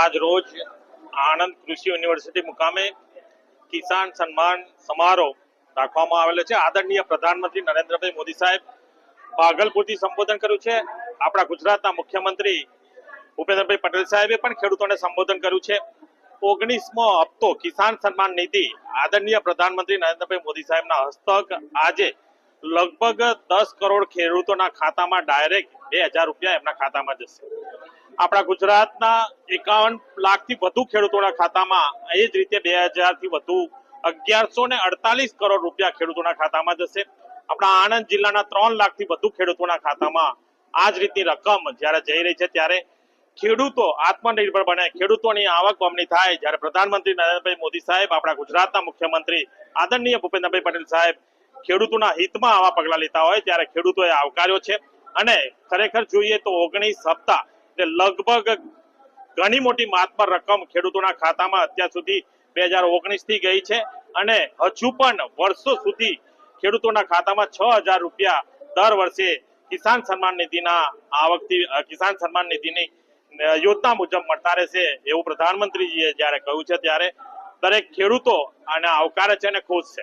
આજ રોજ આણંદ કૃષિ યુનિવર્સિટી મુકામે કિસાન સન્માન સમારોહ રાખવામાં આવેલો છે. આદરણીય પ્રધાનમંત્રી નરેન્દ્રભાઈ મોદી સાહેબ ભાગલપુરથી સંબોધન કર્યું છે. આપણા ગુજરાતના મુખ્યમંત્રી ભૂપેન્દ્રભાઈ પટેલ સાહેબે પણ ખેડૂતોને સંબોધન કર્યું છે. ઓગણીસમો હપ્તો કિસાન સન્માન નિધિ આદરણીય પ્રધાનમંત્રી નરેન્દ્રભાઈ મોદી સાહેબના હસ્તક આજે લગભગ દસ કરોડ ખેડૂતોના ખાતામાં ડાયરેક્ટ બે હજાર રૂપિયા એમના ખાતામાં જશે. આપણા ગુજરાતના એકાવન લાખથી વધુ ખેડૂતોના ખાતામાં એ જ રીતે બે હજારથી વધુ અગિયારસો ને અડતાલીસ કરોડ રૂપિયા ખેડૂતોના ખાતામાં જશે. આપણા આણંદ જિલ્લાના ત્રણ લાખથી વધુ ખેડૂતોના ખાતામાં આ જ રીતની રકમ જ્યારે જઈ રહી છે, ત્યારે ખેડૂતો આત્મનિર્ભર બને, ખેડૂતોની આવક બમણી થાય. જ્યારે પ્રધાનમંત્રી નરેન્દ્રભાઈ મોદી સાહેબ, આપણા ગુજરાતના મુખ્યમંત્રી આદરણીય ભૂપેન્દ્રભાઈ પટેલ સાહેબ ખેડૂતોના હિતમાં આવા પગલા લેતા હોય, ત્યારે ખેડૂતોએ આવકાર્યો છે. અને ખરેખર જોઈએ તો ઓગણીસ હપ્તા એટલે લગભગ ઘણી મોટી માતબર રકમ ખેડૂતોના ખાતામાં અત્યાર સુધી બે હજાર ગઈ છે અને હજુ પણ વર્ષો સુધી ખેડૂતોના ખાતામાં છ રૂપિયા દર વર્ષે કિસાન સન્માન નિધિના આવકથી કિસાન સન્માન નિધિની યોજના મુજબ મળતા રહેશે એવું પ્રધાનમંત્રીજીએ જ્યારે કહ્યું છે ત્યારે દરેક ખેડૂતો આને આવકારે છે અને ખુશ છે.